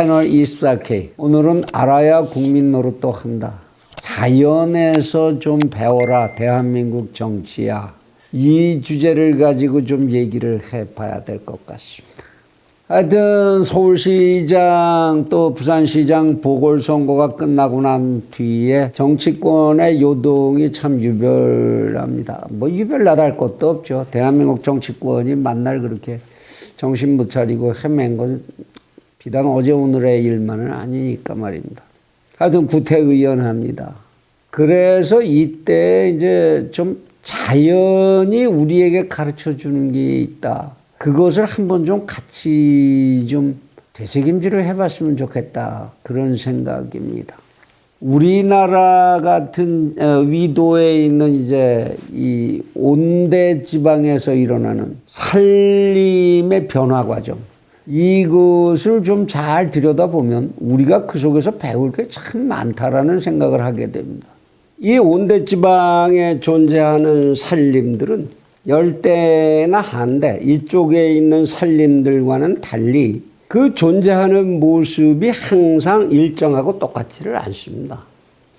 채널 24K. 오늘은 알아야 국민 노릇도 한다. 자연에서 좀 배워라. 대한민국 정치야. 이 주제를 가지고 좀 얘기를 해봐야 될 것 같습니다. 하여튼 서울시장 또 부산시장 보궐선거가 끝나고 난 뒤에 정치권의 요동이 참 유별납니다. 뭐 유별나다 할 것도 없죠. 대한민국 정치권이 만날 그렇게 정신 못 차리고 헤맨 건 비단 어제 오늘의 일만은 아니니까 말입니다. 하여튼 구태의연합니다. 그래서 이때 이제 좀 자연이 우리에게 가르쳐 주는 게 있다. 그것을 한번 좀 같이 좀 되새김질을 해봤으면 좋겠다. 그런 생각입니다. 우리나라 같은 어, 위도에 있는 이제 이 온대 지방에서 일어나는 산림의 변화 과정. 이것을 좀 잘 들여다보면 우리가 그 속에서 배울 게 참 많다라는 생각을 하게 됩니다. 이 온대 지방에 존재하는 산림들은 열대나 한대 이쪽에 있는 산림들과는 달리 그 존재하는 모습이 항상 일정하고 똑같지를 않습니다.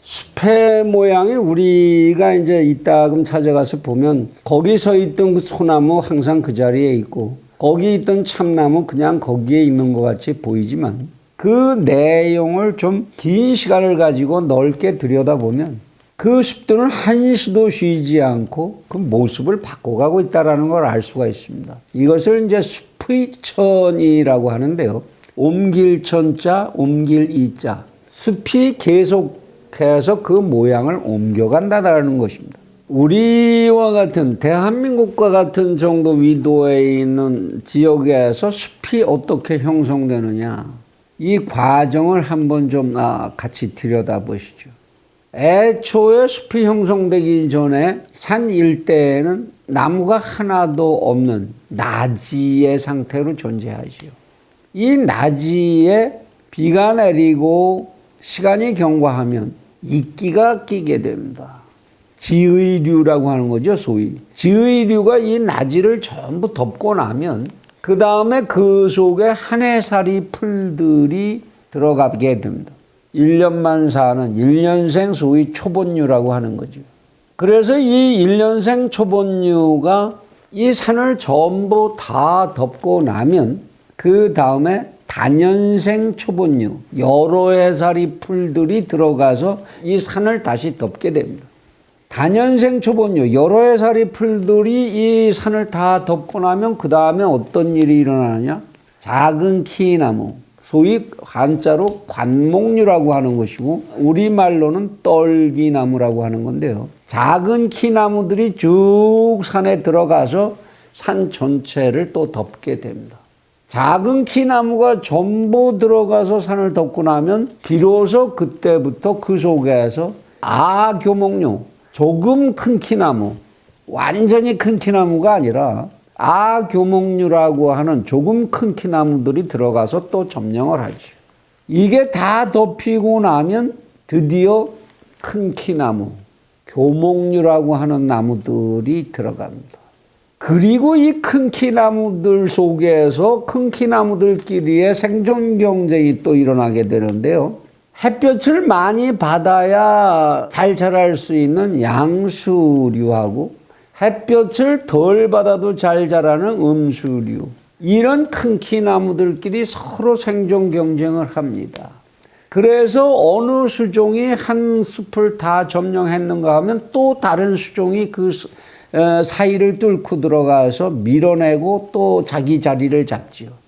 숲의 모양이 우리가 이제 이따금 찾아가서 보면 거기 서 있던 그 소나무 항상 그 자리에 있고 거기 있던 참나무 그냥 거기에 있는 것 같이 보이지만 그 내용을 좀 긴 시간을 가지고 넓게 들여다보면 그 숲들은 한시도 쉬지 않고 그 모습을 바꿔가고 있다라는 걸 알 수가 있습니다. 이것을 이제 숲의 천이라고 하는데요. 옮길 천자, 옮길 이자. 숲이 계속해서 그 모양을 옮겨간다라는 것입니다. 우리와 같은 대한민국과 같은 정도 위도에 있는 지역에서 숲이 어떻게 형성되느냐 이 과정을 한번 좀 아, 같이 들여다보시죠. 애초에 숲이 형성되기 전에 산 일대에는 나무가 하나도 없는 나지의 상태로 존재하지요. 이 나지에 비가 내리고 시간이 경과하면 이끼가 끼게 됩니다. 지의류라고 하는 거죠, 소위. 지의류가 이 나지를 전부 덮고 나면 그 다음에 그 속에 한 해살이 풀들이 들어가게 됩니다. 1년만 사는 1년생 소위 초본류라고 하는 거죠. 그래서 이 1년생 초본류가 이 산을 전부 다 덮고 나면 그 다음에 단연생 초본류 여러 해살이 풀들이 들어가서 이 산을 다시 덮게 됩니다. 단연생 초본류 여러 해살이 풀들이 이 산을 다 덮고 나면 그 다음에 어떤 일이 일어나냐? 작은 키나무 소위 한자로 관목류라고 하는 것이고 우리말로는 떨기나무라고 하는 건데요. 작은 키나무들이 쭉 산에 들어가서 산 전체를 또 덮게 됩니다. 작은 키나무가 전부 들어가서 산을 덮고 나면 비로소 그때부터 그 속에서 아교목류 조금 큰 키나무 완전히 큰 키나무가 아니라 아교목류라고 하는 조금 큰 키나무들이 들어가서 또 점령을 하죠. 이게 다 덮이고 나면 드디어 큰 키나무, 교목류라고 하는 나무들이 들어갑니다. 그리고 이 큰 키나무들 속에서 큰 키나무들끼리의 생존 경쟁이 또 일어나게 되는데요. 햇볕을 많이 받아야 잘 자랄 수 있는 양수류하고 햇볕을 덜 받아도 잘 자라는 음수류. 이런 큰 키 나무들끼리 서로 생존 경쟁을 합니다. 그래서 어느 수종이 한 숲을 다 점령했는가 하면 또 다른 수종이 그 사이를 뚫고 들어가서 밀어내고 또 자기 자리를 잡지요.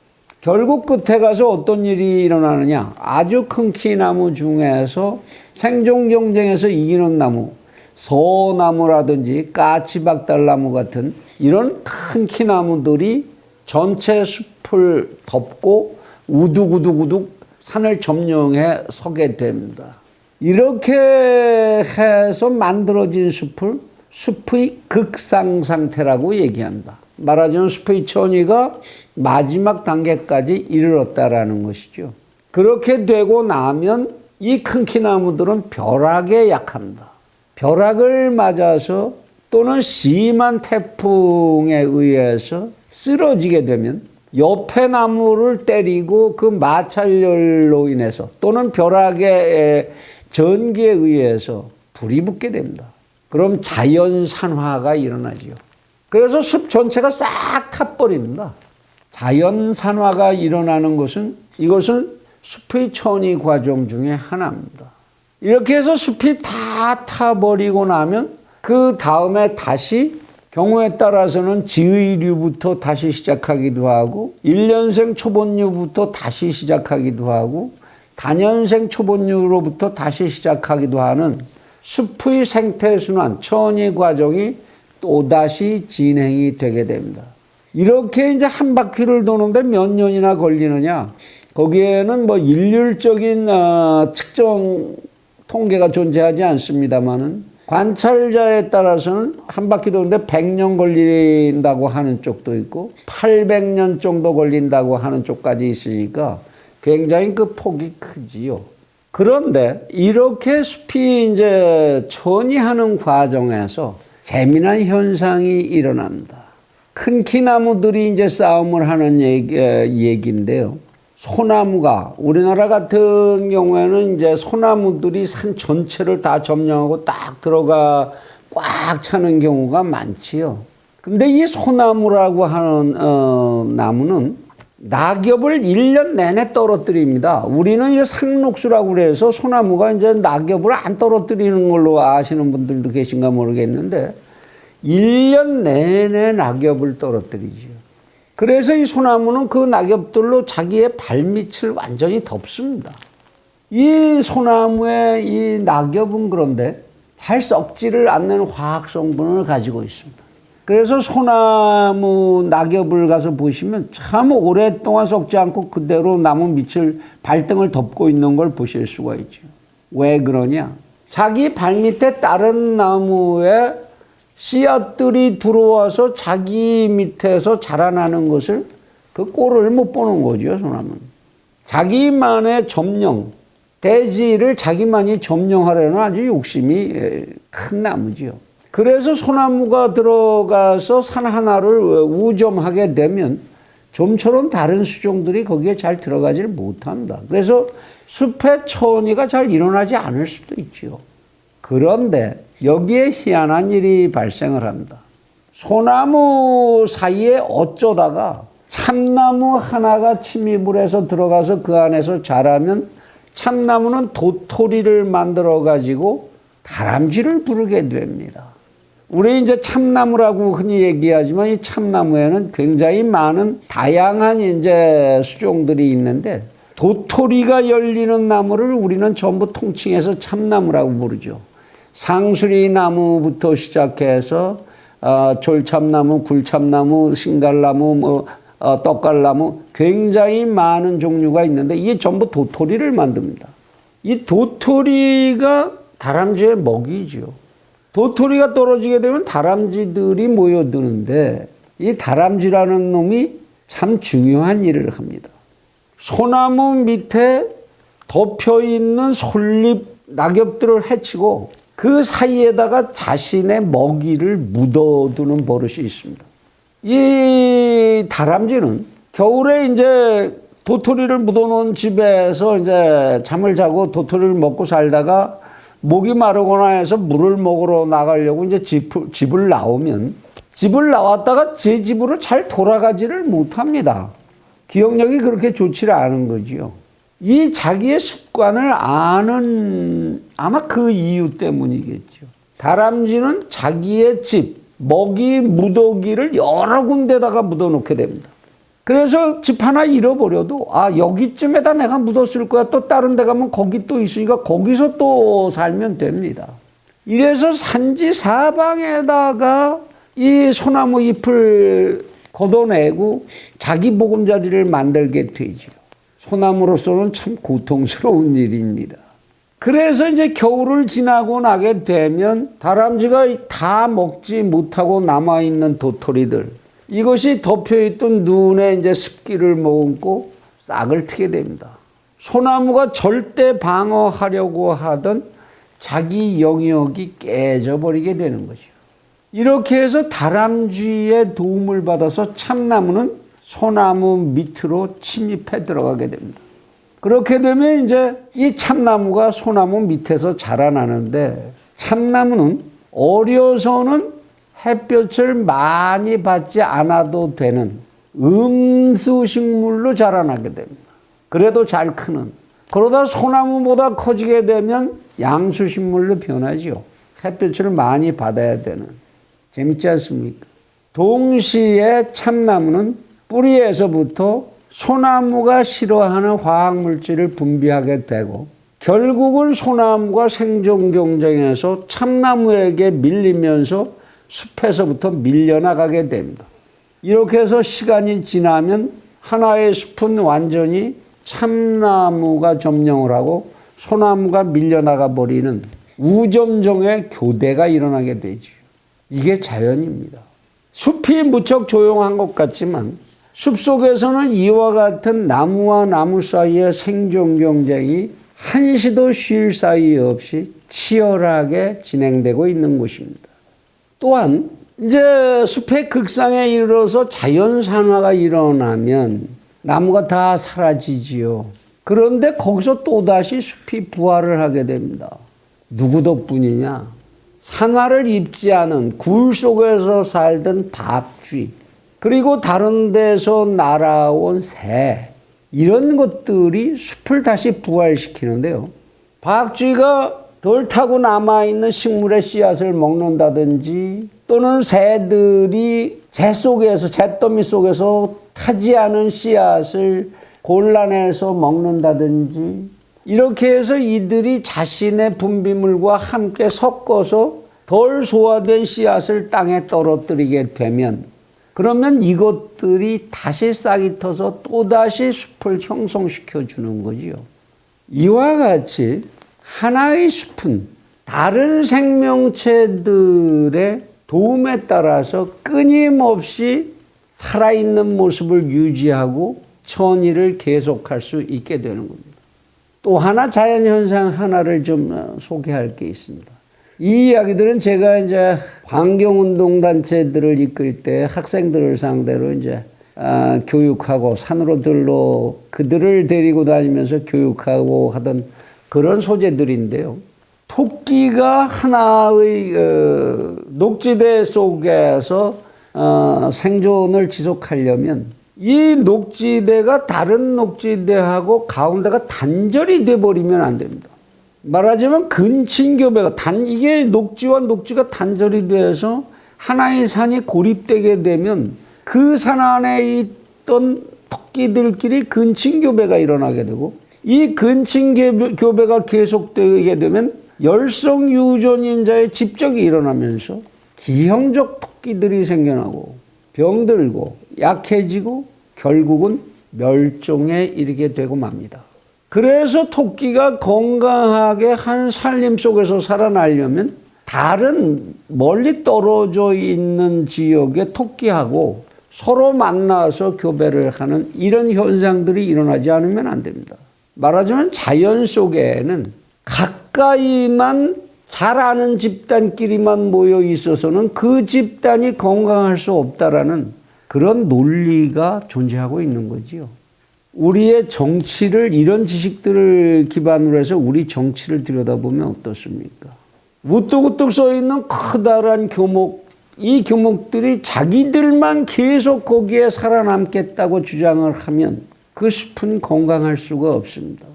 결국 끝에 가서 어떤 일이 일어나느냐. 아주 큰 키나무 중에서 생존 경쟁에서 이기는 나무, 소나무라든지 까치박달나무 같은 이런 큰 키나무들이 전체 숲을 덮고 우두구두구둑 산을 점령해 서게 됩니다. 이렇게 해서 만들어진 숲을 숲의 극상 상태라고 얘기합니다. 말하자면 천위가 마지막 단계까지 이르렀다라는 것이죠. 그렇게 되고 나면 이 큰 키나무들은 벼락에 약합니다. 벼락을 맞아서 또는 심한 태풍에 의해서 쓰러지게 되면 옆에 나무를 때리고 그 마찰열로 인해서 또는 벼락의 전기에 의해서 불이 붙게 됩니다. 그럼 자연 산화가 일어나지요. 그래서 숲 전체가 싹 타버립니다. 자연 산화가 일어나는 것은 이것은 숲의 천이 과정 중에 하나입니다. 이렇게 해서 숲이 다 타버리고 나면 그 다음에 다시 경우에 따라서는 지의류부터 다시 시작하기도 하고 1년생 초본류부터 다시 시작하기도 하고 단연생 초본류로부터 다시 시작하기도 하는 숲의 생태순환, 천이 과정이 또다시 진행이 되게 됩니다. 이렇게 이제 한 바퀴를 도는데 몇 년이나 걸리느냐? 거기에는 뭐 일률적인 어, 측정 통계가 존재하지 않습니다만은 관찰자에 따라서는 한 바퀴 도는데 100년 걸린다고 하는 쪽도 있고 800년 정도 걸린다고 하는 쪽까지 있으니까 굉장히 그 폭이 크지요. 그런데 이렇게 숲이 이제 천이하는 과정에서 재미난 현상이 일어납니다. 큰 키나무들이 이제 싸움을 하는 얘기, 에, 얘기인데요. 소나무가 우리나라 같은 경우에는 이제 소나무들이 산 전체를 다 점령하고 딱 들어가 꽉 차는 경우가 많지요. 근데 이 소나무라고 하는 어, 나무는 낙엽을 1년 내내 떨어뜨립니다. 우리는 이 상록수라고 그래서 소나무가 이제 낙엽을 안 떨어뜨리는 걸로 아시는 분들도 계신가 모르겠는데 1년 내내 낙엽을 떨어뜨리죠. 그래서 이 소나무는 그 낙엽들로 자기의 발밑을 완전히 덮습니다. 이 소나무의 이 낙엽은 그런데 잘 썩지를 않는 화학 성분을 가지고 있습니다. 그래서 소나무 낙엽을 가서 보시면 참 오랫동안 썩지 않고 그대로 나무 밑을 발등을 덮고 있는 걸 보실 수가 있죠. 왜 그러냐? 자기 발밑에 다른 나무에 씨앗들이 들어와서 자기 밑에서 자라나는 것을 그 꼴을 못 보는 거죠, 소나무는. 자기만의 점령, 대지를 자기만이 점령하려는 아주 욕심이 큰 나무지요. 그래서 소나무가 들어가서 산 하나를 우점하게 되면 좀처럼 다른 수종들이 거기에 잘 들어가지를 못합니다. 그래서 숲의 천이가 잘 일어나지 않을 수도 있지요. 그런데 여기에 희한한 일이 발생을 합니다. 소나무 사이에 어쩌다가 참나무 하나가 침입을 해서 들어가서 그 안에서 자라면 참나무는 도토리를 만들어 가지고 다람쥐를 부르게 됩니다. 우리 이제 참나무라고 흔히 얘기하지만 이 참나무에는 굉장히 많은 다양한 이제 수종들이 있는데 도토리가 열리는 나무를 우리는 전부 통칭해서 참나무라고 부르죠. 상수리 나무부터 시작해서 어, 졸참나무, 굴참나무, 신갈나무, 뭐 어, 떡갈나무 굉장히 많은 종류가 있는데 이게 전부 도토리를 만듭니다. 이 도토리가 다람쥐의 먹이지요. 도토리가 떨어지게 되면 다람쥐들이 모여드는데 이 다람쥐라는 놈이 참 중요한 일을 합니다. 소나무 밑에 덮여 있는 솔잎 낙엽들을 해치고 그 사이에다가 자신의 먹이를 묻어두는 버릇이 있습니다. 이 다람쥐는 겨울에 이제 도토리를 묻어놓은 집에서 이제 잠을 자고 도토리를 먹고 살다가 목이 마르거나 해서 물을 먹으러 나가려고 이제 집, 집을 나오면 집을 나왔다가 제 집으로 잘 돌아가지를 못합니다. 기억력이 그렇게 좋지 않은 거지요. 이 자기의 습관을 아는 아마 그 이유 때문이겠죠. 다람쥐는 자기의 집, 먹이, 무더기를 여러 군데다가 묻어놓게 됩니다. 그래서 집 하나 잃어버려도 아 여기쯤에다 내가 묻었을 거야 또 다른 데 가면 거기 또 있으니까 거기서 또 살면 됩니다. 이래서 산지 사방에다가 이 소나무 잎을 걷어내고 자기 보금자리를 만들게 되죠. 소나무로서는 참 고통스러운 일입니다. 그래서 이제 겨울을 지나고 나게 되면 다람쥐가 다 먹지 못하고 남아있는 도토리들, 이것이 덮여있던 눈에 이제 습기를 머금고 싹을 트게 됩니다. 소나무가 절대 방어하려고 하던 자기 영역이 깨져버리게 되는 거죠. 이렇게 해서 다람쥐의 도움을 받아서 참나무는 소나무 밑으로 침입해 들어가게 됩니다. 그렇게 되면 이제 이 참나무가 소나무 밑에서 자라나는데 참나무는 어려서는 햇볕을 많이 받지 않아도 되는 음수식물로 자라나게 됩니다. 그래도 잘 크는. 그러다 소나무보다 커지게 되면 양수식물로 변하지요. 햇볕을 많이 받아야 되는. 재밌지 않습니까? 동시에 참나무는 뿌리에서부터 소나무가 싫어하는 화학물질을 분비하게 되고 결국은 소나무가 생존 경쟁에서 참나무에게 밀리면서 숲에서부터 밀려나가게 됩니다. 이렇게 해서 시간이 지나면 하나의 숲은 완전히 참나무가 점령을 하고 소나무가 밀려나가 버리는 우점종의 교대가 일어나게 되죠. 이게 자연입니다. 숲이 무척 조용한 것 같지만 숲 속에서는 이와 같은 나무와 나무 사이의 생존 경쟁이 한시도 쉴 사이 없이 치열하게 진행되고 있는 곳입니다. 또한 이제 숲의 극상에 이르러서 자연 산화가 일어나면 나무가 다 사라지지요. 그런데 거기서 또다시 숲이 부활을 하게 됩니다. 누구 덕분이냐? 산화를 입지 않은 굴 속에서 살던 박쥐, 그리고 다른 데서 날아온 새, 이런 것들이 숲을 다시 부활시키는데요. 박쥐가 덜 타고 남아있는 식물의 씨앗을 먹는다든지 또는 새들이 재 속에서, 잿더미 속에서 타지 않은 씨앗을 골라내서 먹는다든지 이렇게 해서 이들이 자신의 분비물과 함께 섞어서 덜 소화된 씨앗을 땅에 떨어뜨리게 되면 그러면 이것들이 다시 싹이 터서 또다시 숲을 형성시켜 주는 거지요. 이와 같이 하나의 숲은 다른 생명체들의 도움에 따라서 끊임없이 살아있는 모습을 유지하고 천의를 계속할 수 있게 되는 겁니다. 또 하나 자연현상 하나를 좀 어, 소개할 게 있습니다. 이 이야기들은 제가 이제 환경운동단체들을 이끌 때 학생들을 상대로 이제 아, 교육하고 산으로 들러 그들을 데리고 다니면서 교육하고 하던 그런 소재들인데요. 토끼가 하나의 어, 녹지대 속에서 어, 생존을 지속하려면 이 녹지대가 다른 녹지대하고 가운데가 단절이 돼 버리면 안 됩니다. 말하자면 근친교배가 단 이게 녹지와 녹지가 단절이 돼서 하나의 산이 고립되게 되면 그 산 안에 있던 토끼들끼리 근친교배가 일어나게 되고 이 근친 교배가 계속되게 되면 열성 유전인자의 집적이 일어나면서 기형적 토끼들이 생겨나고 병들고 약해지고 결국은 멸종에 이르게 되고 맙니다. 그래서 토끼가 건강하게 한 산림 속에서 살아나려면 다른 멀리 떨어져 있는 지역의 토끼하고 서로 만나서 교배를 하는 이런 현상들이 일어나지 않으면 안 됩니다. 말하자면 자연 속에는 가까이만 잘 아는 집단끼리만 모여 있어서는 그 집단이 건강할 수 없다라는 그런 논리가 존재하고 있는 거지요. 우리의 정치를 이런 지식들을 기반으로 해서 우리 정치를 들여다보면 어떻습니까? 우뚝우뚝 써 있는 커다란 교목, 이 교목들이 자기들만 계속 거기에 살아남겠다고 주장을 하면 그 숲은 건강할 수가 없습니다.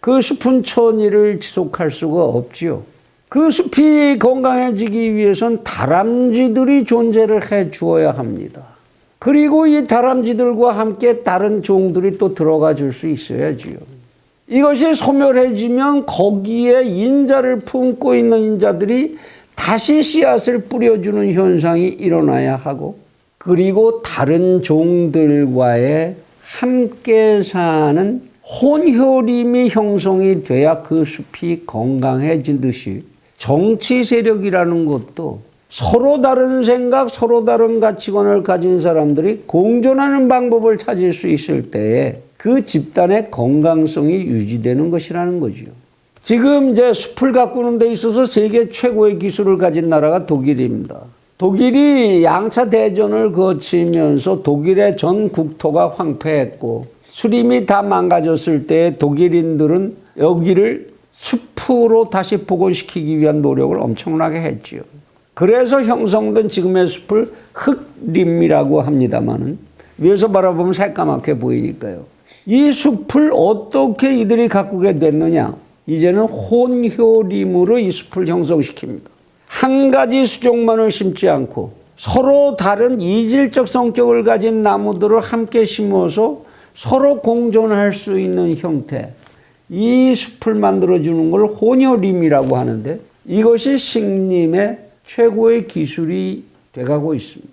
그 숲은 천의를 지속할 수가 없지요. 그 숲이 건강해지기 위해선 다람쥐들이 존재를 해 주어야 합니다. 그리고 이 다람쥐들과 함께 다른 종들이 또 들어가 줄 수 있어야지요. 이것이 소멸해지면 거기에 인자를 품고 있는 인자들이 다시 씨앗을 뿌려주는 현상이 일어나야 하고 그리고 다른 종들과의 함께 사는 혼혈임이 형성이 돼야 그 숲이 건강해진 듯이 정치 세력이라는 것도 서로 다른 생각, 서로 다른 가치관을 가진 사람들이 공존하는 방법을 찾을 수 있을 때에 그 집단의 건강성이 유지되는 것이라는 거죠. 지금 이제 숲을 가꾸는 데 있어서 세계 최고의 기술을 가진 나라가 독일입니다. 독일이 양차 대전을 거치면서 독일의 전 국토가 황폐했고 수림이 다 망가졌을 때 독일인들은 여기를 숲으로 다시 복원시키기 위한 노력을 엄청나게 했지요. 그래서 형성된 지금의 숲을 흑림이라고 합니다만은 위에서 바라보면 새까맣게 보이니까요. 이 숲을 어떻게 이들이 가꾸게 됐느냐? 이제는 혼효림으로 이 숲을 형성시킵니다. 한 가지 수종만을 심지 않고 서로 다른 이질적 성격을 가진 나무들을 함께 심어서 서로 공존할 수 있는 형태. 이 숲을 만들어주는 걸 혼효림이라고 하는데 이것이 식림의 최고의 기술이 돼가고 있습니다.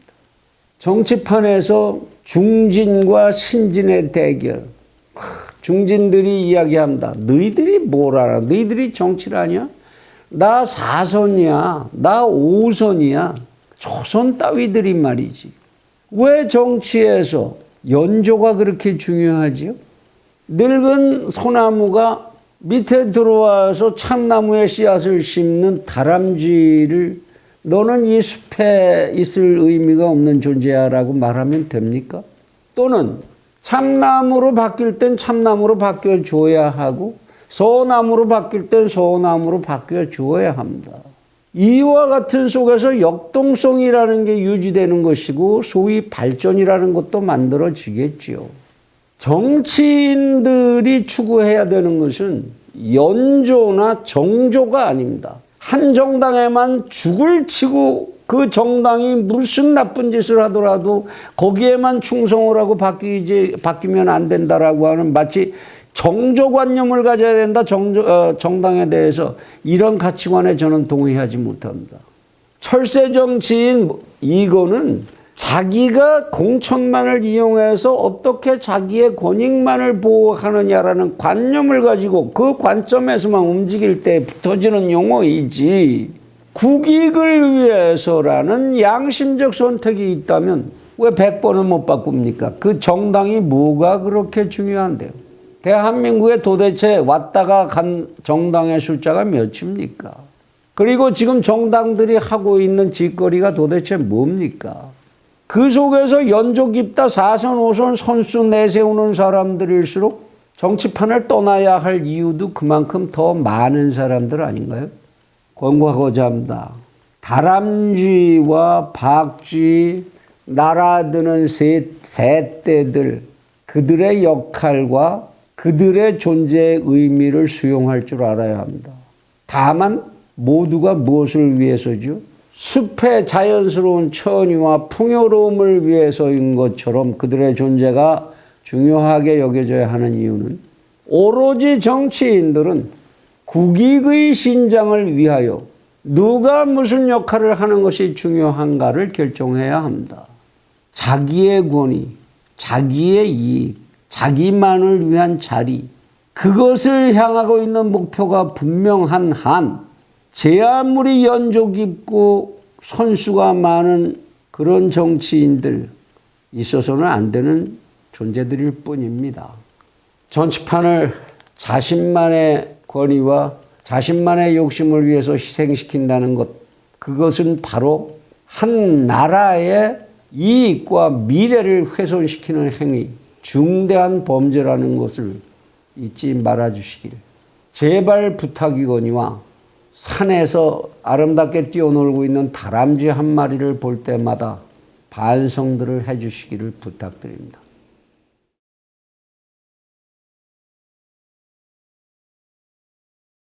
정치판에서 중진과 신진의 대결. 중진들이 이야기합니다. 너희들이 뭘 알아? 너희들이 정치를 하냐? 나 사선이야. 나 오선이야. 조선 따위들이 말이지. 왜 정치에서 연조가 그렇게 중요하지요? 늙은 소나무가 밑에 들어와서 참나무에 씨앗을 심는 다람쥐를 너는 이 숲에 있을 의미가 없는 존재야라고 말하면 됩니까? 또는 참나무로 바뀔 땐 참나무로 바뀌어 줘야 하고 소나무로 바뀔 땐 소나무로 바뀌어 주어야 합니다. 이와 같은 속에서 역동성이라는 게 유지되는 것이고 소위 발전이라는 것도 만들어지겠지요. 정치인들이 추구해야 되는 것은 연조나 정조가 아닙니다. 한 정당에만 죽을 치고 그 정당이 무슨 나쁜 짓을 하더라도 거기에만 충성을 하고 바뀌지 바뀌면 안 된다라고 하는 마치 정조관념을 가져야 된다 정조, 어, 정당에 대해서 이런 가치관에 저는 동의하지 못합니다. 철새 정치인 이거는 자기가 공천만을 이용해서 어떻게 자기의 권익만을 보호하느냐라는 관념을 가지고 그 관점에서만 움직일 때 붙어지는 용어이지 국익을 위해서라는 양심적 선택이 있다면 왜 100번을 못 바꿉니까? 그 정당이 뭐가 그렇게 중요한데요? 대한민국에 도대체 왔다가 간 정당의 숫자가 몇입니까? 그리고 지금 정당들이 하고 있는 짓거리가 도대체 뭡니까? 그 속에서 연조 깊다 사선 오선 선수 내세우는 사람들일수록 정치판을 떠나야 할 이유도 그만큼 더 많은 사람들 아닌가요? 권고하고자 합니다. 다람쥐와 박쥐, 날아드는 새, 새떼들, 그들의 역할과 그들의 존재의 의미를 수용할 줄 알아야 합니다. 다만 모두가 무엇을 위해서죠? 숲의 자연스러운 천위와 풍요로움을 위해서인 것처럼 그들의 존재가 중요하게 여겨져야 하는 이유는 오로지 정치인들은 국익의 신장을 위하여 누가 무슨 역할을 하는 것이 중요한가를 결정해야 합니다. 자기의 권위, 자기의 이익, 자기만을 위한 자리, 그것을 향하고 있는 목표가 분명한 한, 제 아무리 연조 깊고 선수가 많은 그런 정치인들 있어서는 안 되는 존재들일 뿐입니다. 정치판을 자신만의 권위와 자신만의 욕심을 위해서 희생시킨다는 것, 그것은 바로 한 나라의 이익과 미래를 훼손시키는 행위, 중대한 범죄라는 것을 잊지 말아 주시길. 제발 부탁이거니와 산에서 아름답게 뛰어놀고 있는 다람쥐 한 마리를 볼 때마다 반성들을 해 주시기를 부탁드립니다.